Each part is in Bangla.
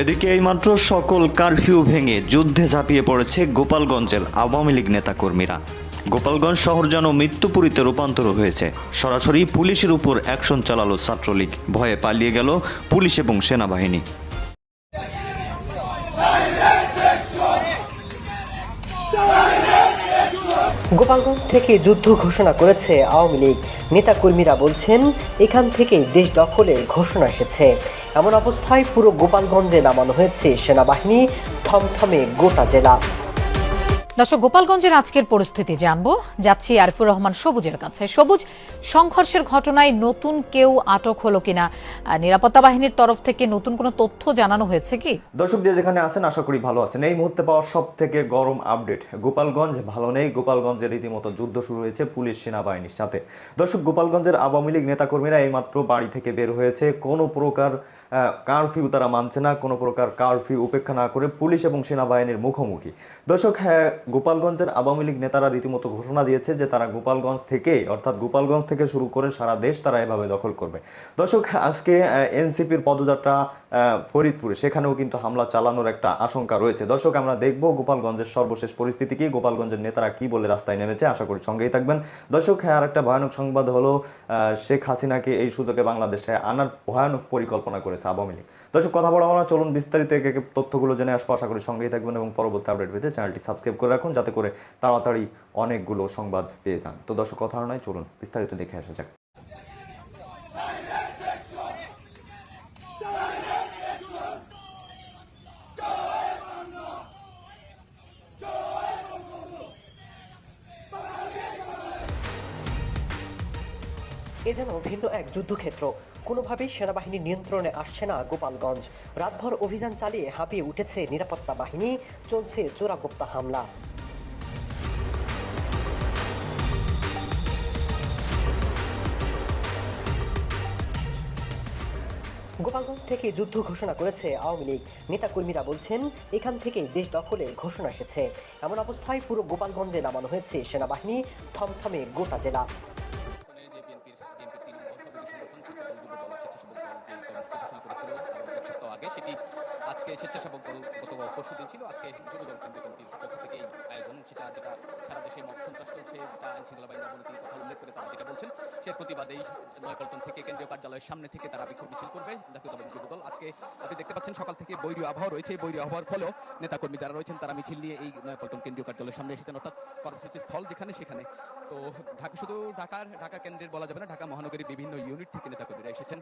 এদিকে এইমাত্র সকল কারফিউ ভেঙে যুদ্ধে ঝাঁপিয়ে পড়েছে গোপালগঞ্জের আওয়ামী লীগ নেতাকর্মীরা। গোপালগঞ্জ শহর যেন মৃত্যুপুরীতে রূপান্তর হয়েছে। সরাসরি পুলিশের উপর অ্যাকশন চালালো ছাত্রলীগ। ভয়ে পালিয়ে গেল পুলিশ এবং সেনাবাহিনী। গোপালগঞ্জ থেকে যুদ্ধ ঘোষণা করেছে আওয়ামী লীগ। নেতাকর্মীরা বলছেন, এখান থেকেই দেশ দখলের ঘোষণা এসেছে। এমন অবস্থায় পুরো গোপালগঞ্জে নামানো হয়েছে সেনাবাহিনী, থমথমে গোটা জেলা। দর্শক, গোপালগঞ্জের আজকের পরিস্থিতি জানব। যাচ্ছি আরিফুর রহমান সবুজের কাছে। সবুজ, সংঘর্ষের ঘটনায় নতুন কেউ আটক হলো কিনা? নিরাপত্তা বাহিনীর তরফ থেকে নতুন কোনো তথ্য জানানো হয়েছে কি? দর্শক, যে যেখানে আছেন, আশা করি ভালো আছেন। এই মুহূর্তে পাওয়া সব থেকে গরম আপডেট, গোপালগঞ্জ। ভালো নেই, গোপালগঞ্জে রীতিমতো যুদ্ধ শুরু হয়েছে পুলিশ সেনাবাহিনীর সাথে। দর্শক, গোপালগঞ্জের আওয়ামী লীগ নেতাকর্মীরা এইমাত্র বাড়ি থেকে বের হয়েছে। কোনো প্রকার কারফিউ তারা মানছে না, কোনো প্রকার কারফিউ উপেক্ষা না করে পুলিশ এবং সেনাবাহিনীর মুখোমুখি। দর্শক হ্যাঁ গোপালগঞ্জের আওয়ামী লীগ নেতারা রীতিমতো ঘোষণা দিয়েছে যে তারা গোপালগঞ্জ থেকে, অর্থাৎ গোপালগঞ্জ থেকে শুরু করে সারা দেশ তারা এভাবে দখল করবে। দর্শক, আজকে এনসিপির পদযাত্রা ফরিদপুরে। সেখানেও কিন্তু হামলা চালানোর একটা আশঙ্কা রয়েছে। দর্শক, আমরা দেখব গোপালগঞ্জের সর্বশেষ পরিস্থিতি কি, গোপালগঞ্জের নেতারা কি বলে রাস্তায় নেমেছে, আশা করি সঙ্গেই থাকবেন। দর্শক হ্যাঁ আর একটা ভয়ানক সংবাদ হলো শেখ হাসিনাকে এই সুযোগে বাংলাদেশে আনার ভয়ানক পরিকল্পনা করেছে আওয়ামী লীগ। দর্শক, কথা বলা না, চলুন বিস্তারিত একে একে তথ্যগুলো জেনে আসব। আশা করি সঙ্গেই থাকবেন এবং পরবর্তী আপডেট পেতে চ্যানেলটি সাবস্ক্রাইব করে রাখুন, যাতে করে তাড়াতাড়ি অনেকগুলো সংবাদ পেয়ে যান। তো দর্শক, কথা নয় চলুন বিস্তারিত দেখে আসা যাক। এ যেন ভিন্ন এক যুদ্ধক্ষেত্র। কোনোভাবেই সেনাবাহিনী নিয়ন্ত্রণে আসছে না গোপালগঞ্জ। রাতভর অভিযান চালিয়ে হাঁপিয়ে উঠেছে নিরাপত্তা বাহিনী, চলছে চোরাগোপ্তা হামলা। গোপালগঞ্জ থেকে যুদ্ধ ঘোষণা করেছে আওয়ামী লীগ। নেতাকর্মীরা বলছেন, এখান থেকেই দেশ দখলের ঘোষণা এসেছে। এমন অবস্থায় পুরো গোপালগঞ্জে নামানো হয়েছে সেনাবাহিনী, থমথমে গোটা জেলা। সেটি আজকে স্বেচ্ছাসেবক দল গত পরশু দিন ছিল। আজকে যুব দল কেন্দ্রীয় কমিটির পক্ষ থেকে এই আয়োজন সেটা যেটা সারা দেশে মব সন্ত্রাস চলছে, যেটা আইন শৃঙ্খলা বাহিনীর অবনতির কথা উল্লেখ করে তারা যেটা বলছেন সে প্রতিবাদেই নয়াপল্টন থেকে কেন্দ্রীয় কার্যালয়ের সামনে থেকে তারা বিক্ষোভ মিছিল করবে জাতীয়তাবাদী যুব দল আজকে আপনি দেখতে পাচ্ছেন সকাল থেকে বৈরী আবহাওয়া রয়েছে। এই বৈরী আবহাওয়ার ফলেও নেতাকর্মী যারা রয়েছেন, তারা মিছিল নিয়ে এই নয়াপল্টন কেন্দ্রীয় কার্যালয়ের সামনে এসেছেন, অর্থাৎ কর্মসূচির স্থল যেখানে, সেখানে। তো ঢাকা শুধু ঢাকার ঢাকা কেন্দ্রের বলা যাবে না, ঢাকা মহানগরীর বিভিন্ন ইউনিট থেকে নেতাকর্মীরা এসেছেন।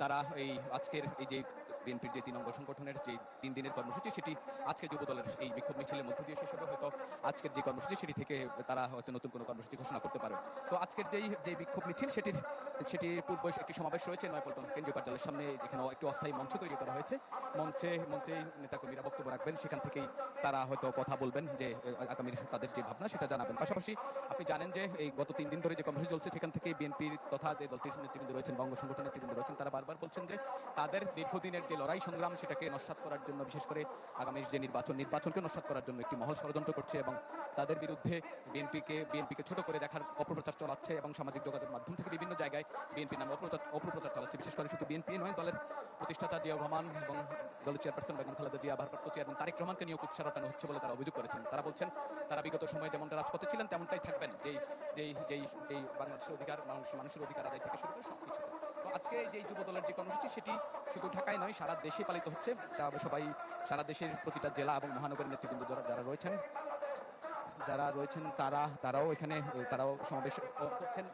তারা এই আজকের এই যে বিএনপির যে তিন অঙ্গ সংগঠনের যে তিন দিনের কর্মসূচি, সেটি আজকে যুব দলের এই বিক্ষোভ মিছিলের মধ্য দিয়ে শেষ হবে। হয়তো আজকের যে কর্মসূচি, সেটি থেকে তারা হয়তো নতুন কোনো কর্মসূচি ঘোষণা করতে পারে তো আজকের যেই যে বিক্ষোভ মিছিল, সেটির সেটির পূর্ব একটি সমাবেশ রয়েছে। নয়পল্টন কেন্দ্রীয় কার্যালয়ের সামনে এখানে একটি অস্থায়ী মঞ্চ তৈরি করা হয়েছে। মঞ্চে মঞ্চে নেতাকর্মীরা বক্তব্য রাখবেন। সেখান থেকেই তারা হয়তো কথা বলবেন যে আগামীর তাদের যে ভাবনা, সেটা জানাবেন। পাশাপাশি আপনি জানেন যে, এই গত তিন দিন ধরে যে কর্মসূচি চলছে, সেখান থেকে বিএনপির তথা যে দলটির নেতৃবৃন্দ রয়েছেন বঙ্গ সংগঠনের নেতৃবৃন্দ রয়েছেন, তারা বারবার বলছেন যে, তাদের দীর্ঘদিনের যে লড়াই সংগ্রাম সেটাকে নস্বাত করার জন্য, বিশেষ করে আগামীর যে নির্বাচন, নির্বাচনকে নস্বাত করার জন্য একটি মহল ষড়যন্ত্র করছে এবং তাদের বিরুদ্ধে বিএনপিকে বিএনপিকে ছোট করে দেখার অপপ্রচার চালাচ্ছে এবং সামাজিক যোগাযোগ মাধ্যম থেকে বিভিন্ন জায়গায় বিএনপির নামে অপপ্রচার অপপ্রচার চালাচ্ছে। বিশেষ করে শুধু বিএনপি নয়, দলের প্রতিষ্ঠাতা জিয়াউর রহমান এবং দলের চেয়ারপারসন বেগম খালেদা জিয়া, ভারপ্রাপ্ত চেয়ারম্যান তারেক রহমানকে নিয়ে কুৎসা রটানো হচ্ছে বলে তারা অভিযোগ করেছেন। তারা বলছেন, তারা বিগত সময়ে যেমনটা রাজপথে ছিলেন, তেমনটাই থাকবেন। যেই যেই যেই যেই বাংলাদেশের অধিকার, মানুষ, মানুষের অধিকার আদায় থেকে শুরু করে সবকিছু। তো আজকে যেই যুব দলের যে কর্মসূচি, সেটি শুধু ঢাকায় নয়, সারা দেশে পালিত হচ্ছে। যা সবাই সারা দেশের প্রতিটা জেলা এবং মহানগরের নেতৃবৃন্দ যারা যারা রয়েছেন যারা রয়েছেন তারা তারাও এখানে, তারাও সমাবেশ করছেন,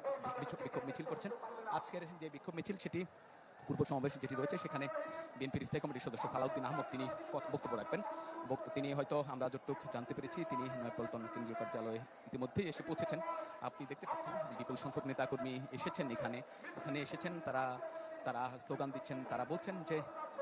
বিক্ষোভ মিছিল করছেন। আজকের যে বিক্ষোভ মিছিল, সেটি পূর্ব সমাবেশ যেটি রয়েছে, সেখানে বিএনপির স্থায়ী কমিটির সদস্য সালাউদ্দিন আহমদ তিনি বক্তব্য রাখবেন। তিনি হয়তো আমরা যতটুক জানতে পেরেছি, তিনি নয়পল্টন কেন্দ্রীয় কার্যালয়ে ইতিমধ্যেই এসে পৌঁছেছেন। আপনি দেখতে পাচ্ছেন বিপুল সংখ্যক নেতাকর্মী এসেছেন এখানে। এখানে এসেছেন তারা তারা স্লোগান দিচ্ছেন, তারা বলছেন যে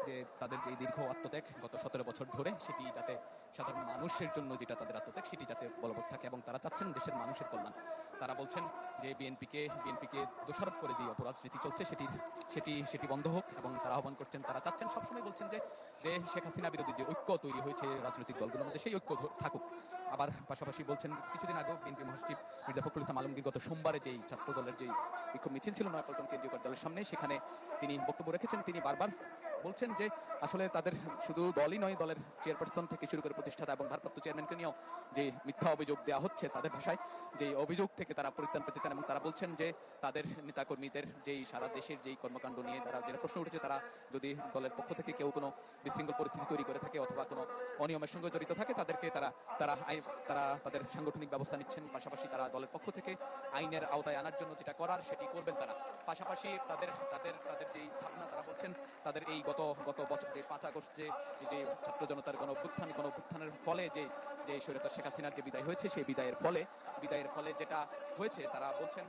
যে তাদের যে দীর্ঘ আত্মত্যাগ গত সতেরো বছর ধরে, সেটি যাতে সাধারণ মানুষের জন্য যেটা তাদের আত্মত্যাগ, সেটি যাতে বলবৎ থাকে এবং তারা চাচ্ছেন দেশের মানুষের কল্যাণ। তারা বলছেন যে, বিএনপিকে বিএনপিকে দোষারোপ করে যে অপরাধ রীতি চলছে, সেটি সেটি সেটি বন্ধ হোক এবং তারা আহ্বান করছেন, তারা চাচ্ছেন, সবসময় বলছেন যে যে শেখ হাসিনা বিরোধী যে ঐক্য তৈরি হয়েছে, রাজনৈতিক দলগুলোর মধ্যে, সেই ঐক্য থাকুক। আবার পাশাপাশি বলছেন, কিছুদিন আগেও বিএনপি মহাসচিব মির্জা ফখরুল ইসলাম আলমগীর গত সোমবারে যেই ছাত্র দলের যেই বিক্ষোভ মিছিল ছিল নয়াপল্টন কেন্দ্রীয় কার্যালয়ের সামনে, সেখানে তিনি বক্তব্য রেখেছেন। তিনি বারবার বলছেন যে আসলে তাদের শুধু দলই নয়, দলের চেয়ারপারসন থেকে শুরু করে প্রতিষ্ঠাতা এবং ভারপ্রাপ্ত চেয়ারম্যানকে নিয়েও যে মিথ্যা অভিযোগ দেওয়া হচ্ছে তাদের ভাষায়, যে অভিযোগ থেকে তারা পরিত্রাণ পেতে চান এবং তারা বলছেন যে তাদের নেতাকর্মীদের যেই সারা দেশের যেই কর্মকাণ্ড নিয়ে তারা যেটা প্রশ্ন উঠেছে, তারা যদি দলের পক্ষ থেকে কেউ কোনো বিশৃঙ্খল পরিস্থিতি তৈরি করে থাকে অথবা কোনো অনিয়মের সঙ্গে জড়িত থাকে, তাদেরকে তারা তারা তারা তাদের সাংগঠনিক ব্যবস্থা নিচ্ছেন। পাশাপাশি তারা দলের পক্ষ থেকে আইনের আওতায় আনার জন্য যেটা করার সেটি করবেন তারা। পাশাপাশি তাদের তাদের তাদের যেই ভাবনা তারা বলছেন, তাদের এই গত গত বছর যে পাঁচ আগস্ট যে ছাত্র জনতার কোনো অভ্যুত্থান, কোনো অভ্যুত্থানের ফলে যে যে স্বৈরাচার শেখ হাসিনার যে বিদায় হয়েছে, সেই বিদায়ের ফলে বিদায়ের ফলে যেটা হয়েছে, তারা বলছেন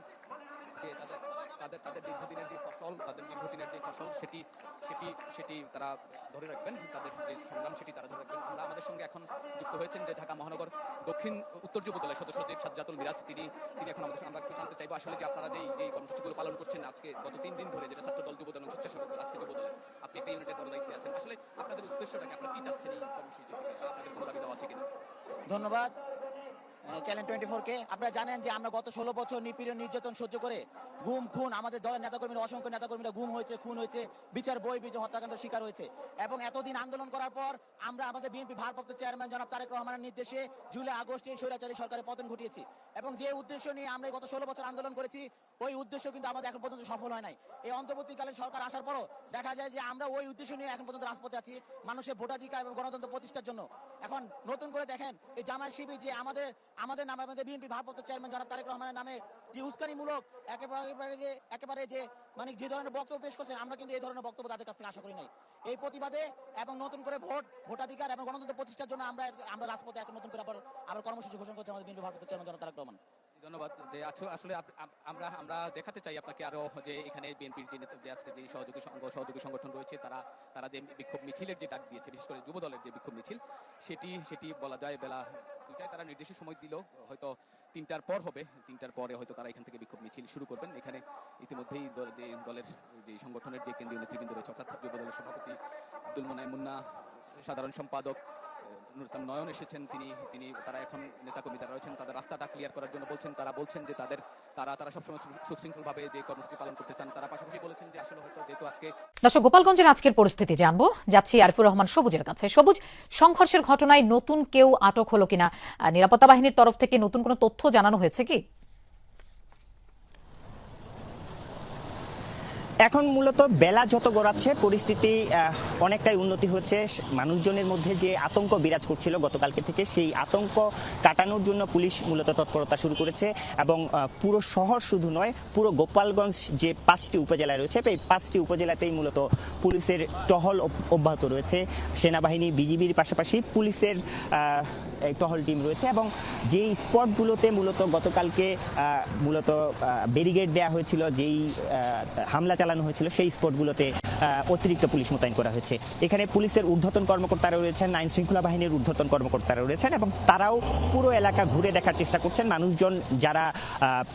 যে তাদের তাদের তাদের দীর্ঘদিনের যে ফসল, তাদের দীর্ঘদিনের যে ফসল, সেটি সেটি সেটি তারা ধরে রাখবেন, তাদের যে সংগ্রাম, সেটি তারা ধরে রাখবেন। আমরা আমাদের সঙ্গে এখন যুক্ত হয়েছেন যে ঢাকা মহানগর দক্ষিণ উত্তর যুব দলের সদস্য সচিব সাজ্জাতুল মিরাজ। তিনি তিনি এখন আমাদের আমরা জানতে চাইব আসলে যে আপনারা যে যে কর্মসূচিগুলো পালন করছেন, আজকে গত তিন দিন ধরে যেটা ছাত্র দল যুব দল এবং স্বেচ্ছাসেবক দল, আজকে যুব দলের আপনি একটা ইউনিটের বড় দায়িত্বে আছেন। আসলে আপনাদের উদ্দেশ্যটাকে আপনারা কি চাচ্ছেন এই কর্মসূচি আপনাদের কোনো দাবি দেওয়া আছে কিনা? ধন্যবাদ। চ্যানেল টোয়েন্টি কে আপনারা জানেন যে আমরা গত ষোলো বছর নিপীড়ন, নির্যাতন সহ্য করে গুম খুন, আমাদের দলের নেতাকর্মীরা, অসংখ্য নেতাকর্মীরা গুম হয়েছে, খুন হয়েছে, বিচার, বই শিকার হয়েছে। এবং এতদিন আন্দোলন করার পর আমরা আমাদের বিএনপি ভারপ্রাপ্ত চেয়ারম্যান জনাব তারেক রহমানের নির্দেশে জুলাই, আগস্টে স্বৈরাচারী সরকারের পতন ঘটিয়েছি। এবং যে উদ্দেশ্য নিয়ে আমরা গত ষোলো বছর আন্দোলন করেছি, ওই উদ্দেশ্য কিন্তু আমাদের এখন পর্যন্ত সফল হয় নাই। এই অন্তর্বর্তীকালীন সরকার আসার পরও দেখা যায় যে আমরা ওই উদ্দেশ্য নিয়ে এখন পর্যন্ত রাজপথে আছি, মানুষের ভোটাধিকার এবং গণতন্ত্র প্রতিষ্ঠার জন্য। এখন নতুন করে দেখেন এই জামায়াত শিবির যে আমাদের আমাদের নামে আমাদের বিএনপি ভারপ্রাপ্ত চেয়ারম্যান জনাব তারেক রহমানের নামে যে উস্কানিমূলক একেবারে একেবারে যে মানে যে ধরনের বক্তব্য পেশ করছেন, আমরা কিন্তু এই ধরনের বক্তব্য তাদের কাছ থেকে আশা করি নাই। এই প্রতিবাদে এবং নতুন করে ভোট, ভোটাধিকার এবং গণতন্ত্র প্রতিষ্ঠার জন্য আমরা আমরা রাজপথে এক নতুন করে আবার আবার কর্মসূচি ঘোষণা করছি আমাদের বিএনপি ভারপ্রাপ্ত চেয়ারম্যান জনাব তারেক রহমান। ধন্যবাদ যে আসলে আমরা আমরা দেখাতে চাই আপনাকে আরও যে এখানে বিএনপির যে নেতা- যে আজকে যে সহযোগী সংঘ সহযোগী সংগঠন রয়েছে, তারা তারা যে বিক্ষোভ মিছিলের যে ডাক দিয়েছে, বিশেষ করে যুব দলের যে বিক্ষোভ মিছিল, সেটি সেটি বলা যায় বেলা দুইটায় তারা নির্দিষ্ট সময় দিল। হয়তো তিনটার পর হবে, তিনটার পরে হয়তো তারা এখান থেকে বিক্ষোভ মিছিল শুরু করবেন। এখানে ইতিমধ্যেই দলের, যে সংগঠনের যে কেন্দ্রীয় নেতৃবৃন্দ রয়েছে, অর্থাৎ যুব দলের সভাপতি আব্দুল মোনায় মুন্না, সাধারণ সম্পাদক নুর ইসলাম নয়ন এসেছেন, তিনি তিনি, তারা এখন নেতাকর্মী যারা রয়েছেন, তাদের রাস্তাটা ক্লিয়ার করার জন্য বলছেন, তারা বলছেন যে তাদের, তারা তারা সবসময় সুশৃঙ্খলভাবে যে কর্মসূচি পালন করতে চান, তারা পাশাপাশি বলেছেন যে আসলে হয়তো যেহেতু আজকে দর্শক, গোপালগঞ্জের আজকের পরিস্থিতি জানব। যাচ্ছি আরিফুর রহমান সবুজের কাছে। সবুজ, সংঘর্ষের ঘটনায় নতুন কেউ আটক হলো কিনা? নিরাপত্তা বাহিনীর তরফ থেকে নতুন কোনো তথ্য জানানো হয়েছে কি? এখন মূলত বেলা যত গড়াচ্ছে, পরিস্থিতি অনেকটাই উন্নতি হচ্ছে। মানুষজনের মধ্যে যে আতঙ্ক বিরাজ করছিল গতকালকে থেকে, সেই আতঙ্ক কাটানোর জন্য পুলিশ মূলত তৎপরতা শুরু করেছে এবং পুরো শহর শুধু নয়, পুরো গোপালগঞ্জ যে পাঁচটি উপজেলা রয়েছে, এই পাঁচটি উপজেলাতেই মূলত পুলিশের টহল অব্যাহত রয়েছে। সেনাবাহিনী, বিজিবির পাশাপাশি পুলিশের টহল টিম রয়েছে এবং যেই স্পটগুলোতে মূলত গতকালকে মূলত ব্যারিগেড দেওয়া হয়েছিল, যেই হামলা চালানো হয়েছিল, সেই স্পটগুলোতে অতিরিক্ত পুলিশ মোতায়েন করা হয়েছে। এখানে পুলিশের ঊর্ধ্বতন কর্মকর্তারা রয়েছেন আইন শৃঙ্খলা বাহিনীর ঊর্ধ্বতন কর্মকর্তারা রয়েছেন এবং তারাও পুরো এলাকা ঘুরে দেখার চেষ্টা করছেন। মানুষজন যারা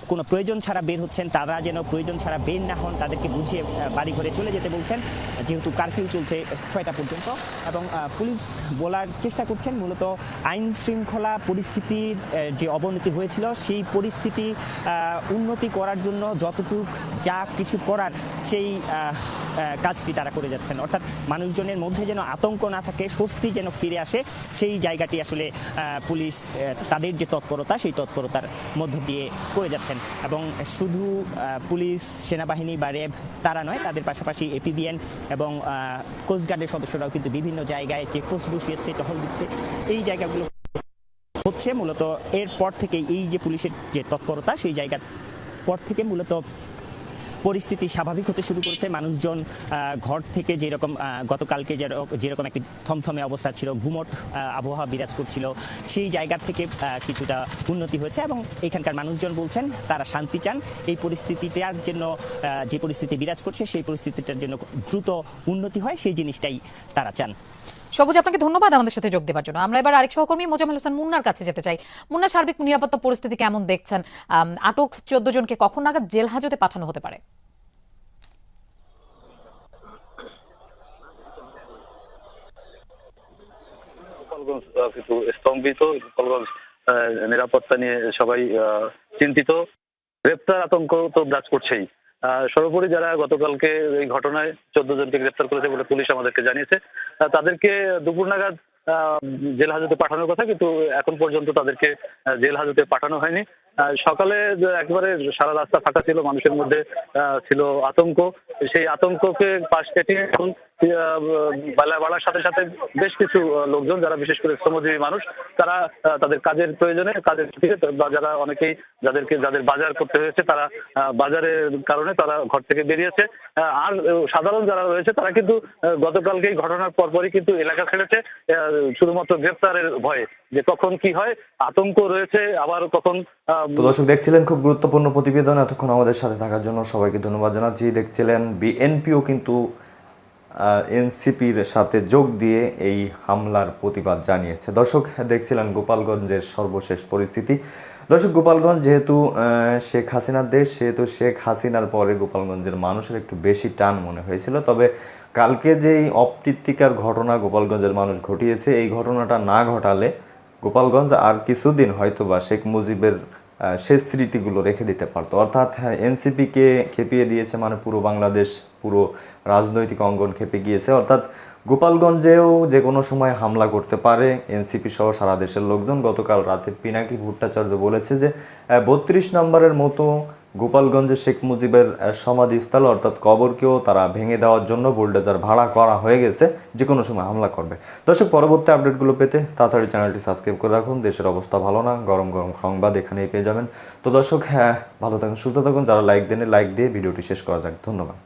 কোনো প্রয়োজন ছাড়া বের হচ্ছেন, তারা যেন প্রয়োজন ছাড়া বের না হন, তাদেরকে বুঝিয়ে বাড়ি ঘরে চলে যেতে বলছেন। যেহেতু কারফিউ চলছে ছয়টা পর্যন্ত এবং পুলিশ বলার চেষ্টা করছেন, মূলত আইন শৃঙ্খলা পরিস্থিতির যে অবনতি হয়েছিল, সেই পরিস্থিতি উন্নতি করার জন্য যতটুকু যা কিছু করার সেই কাজটি তারা করে যাচ্ছেন। অর্থাৎ মানুষজনের মধ্যে যেন আতঙ্ক না থাকে, স্বস্তি যেন ফিরে আসে, সেই জায়গাটি আসলে পুলিশ তাদের যে তৎপরতা, সেই তৎপরতার মধ্য দিয়ে করে যাচ্ছেন। এবং শুধু পুলিশ, সেনাবাহিনী বা র্যাব তারা নয়, তাদের পাশাপাশি এপিবিএন এবং কোস্টগার্ডের সদস্যরাও কিন্তু বিভিন্ন জায়গায় চেকপোস্ট বসিয়েছে, টহল দিচ্ছে। এই জায়গাগুলো হচ্ছে মূলত এরপর থেকে এই যে পুলিশের যে তৎপরতা, সেই জায়গার পর থেকে মূলত পরিস্থিতি স্বাভাবিক হতে শুরু করেছে। মানুষজন ঘর থেকে যেরকম গতকালকে যেরক- যেরকম একটি থমথমে অবস্থা ছিল, ঘুমট আবহাওয়া বিরাজ করছিল সেই জায়গা থেকে কিছুটা উন্নতি হয়েছে এবং এখানকার মানুষজন বলছেন তারা শান্তি চান। এই পরিস্থিতিটার জন্য যে পরিস্থিতি বিরাজ করছে, সেই পরিস্থিতিটার জন্য দ্রুত উন্নতি হয়, সেই জিনিসটাই তারা চান। সবুজ, আপনাকে ধন্যবাদ আমাদের সাথে যোগ দেওয়ার জন্য। আমরা এবার আরেক সহকর্মী, মোজাম্মেল হোসেন মুন্নার কাছে যেতে চাই। মুন্না, সার্বিক নিরাপত্তা পরিস্থিতি কেমন দেখছেন? আটক চোদ্দ জনকে কখন নাগাদ জেল হাজতে পাঠানো হতে পারে? স্তম্ভিত নিরাপত্তা নিয়ে সবাই চিন্তিত। গ্রেপ্তার আতঙ্ক তো বিরাজ করছেই। সর্বোপরি যারা গতকালকে এই ঘটনায় চোদ্দ জনকে গ্রেপ্তার করেছে বলে পুলিশ আমাদেরকে জানিয়েছে। তাদেরকে দুপুর নাগাদ জেল হাজতে পাঠানোর কথা, কিন্তু এখন পর্যন্ত তাদেরকে জেল হাজতে পাঠানো হয়নি। সকালে একেবারে সারা রাস্তা ফাঁকা ছিল, মানুষের মধ্যে ছিল আতঙ্ক। সেই আতঙ্ককে পাশ কাটিয়ে এখন বেলা বাড়ার সাথে সাথে বেশ কিছু লোকজন, যারা বিশেষ করে শ্রমজীবী মানুষ, তারা তাদের কাজের প্রয়োজনে কাজের ছুটিতে, বা যারা অনেকেই যাদেরকে, যাদের বাজার করতে হয়েছে, তারা বাজারের কারণে তারা ঘর থেকে বেরিয়েছে। আর সাধারণ যারা রয়েছে, তারা কিন্তু গতকালকেই ঘটনার পরপরই কিন্তু এলাকা ছেড়েছে শুধুমাত্র গ্রেপ্তারের ভয়ে যে কখন কি হয়, আতঙ্ক রয়েছে, আবার কখন তো দর্শক, দেখছিলেন খুব গুরুত্বপূর্ণ প্রতিবেদন। এতক্ষণ আমাদের সাথে থাকার জন্য সবাইকে ধন্যবাদ জানাচ্ছি। দেখছিলেন বিএনপিও কিন্তু এনসিপির সাথে যোগ দিয়ে এই হামলার প্রতিবাদ জানিয়েছে। দর্শক, দেখছিলেন গোপালগঞ্জের সর্বশেষ পরিস্থিতি। দর্শক, গোপালগঞ্জ যেহেতু শেখ হাসিনার দেশ, সেহেতু শেখ হাসিনার পরে গোপালগঞ্জের মানুষের একটু বেশি টান মনে হয়েছিল। তবে কালকে যেই অপ্রীতিকার ঘটনা গোপালগঞ্জের মানুষ ঘটিয়েছে, এই ঘটনাটা না ঘটালে গোপালগঞ্জ আর কিছুদিন হয়তো বা শেখ মুজিবের শেষ স্মৃতিগুলো রেখে দিতে পারতো। অর্থাৎ এনসিপিকে খেপিয়ে দিয়েছে মানে পুরো বাংলাদেশ, পুরো রাজনৈতিক অঙ্গন খেপে গিয়েছে। অর্থাৎ গোপালগঞ্জেও যে কোনো সময় হামলা করতে পারে। এনসিপি সহ সারা দেশের লোকজন গতকাল রাতে পিনাকি ভট্টাচার্য বলেছে যে বত্রিশ নম্বরের মতো গোপালগঞ্জে শেখ মুজিবের সমাধিস্থল অর্থাৎ কবরকেও তারা ভেঙে দেওয়ার জন্য বোল্ডেজার ভাড়া করা হয়ে গেছে। যে কোনো সময় হামলা করবে। দর্শক, পরবর্তী আপডেটগুলো পেতে তাড়াতাড়ি চ্যানেলটি সাবস্ক্রাইব করে রাখুন। দেশের অবস্থা ভালো না, গরম গরম সংবাদ এখানেই পেয়ে যাবেন। তো দর্শক হ্যাঁ ভালো থাকুন, সুস্থ থাকুন। যারা লাইক দেন লাইক দিয়ে ভিডিওটি শেষ করা যাক। ধন্যবাদ।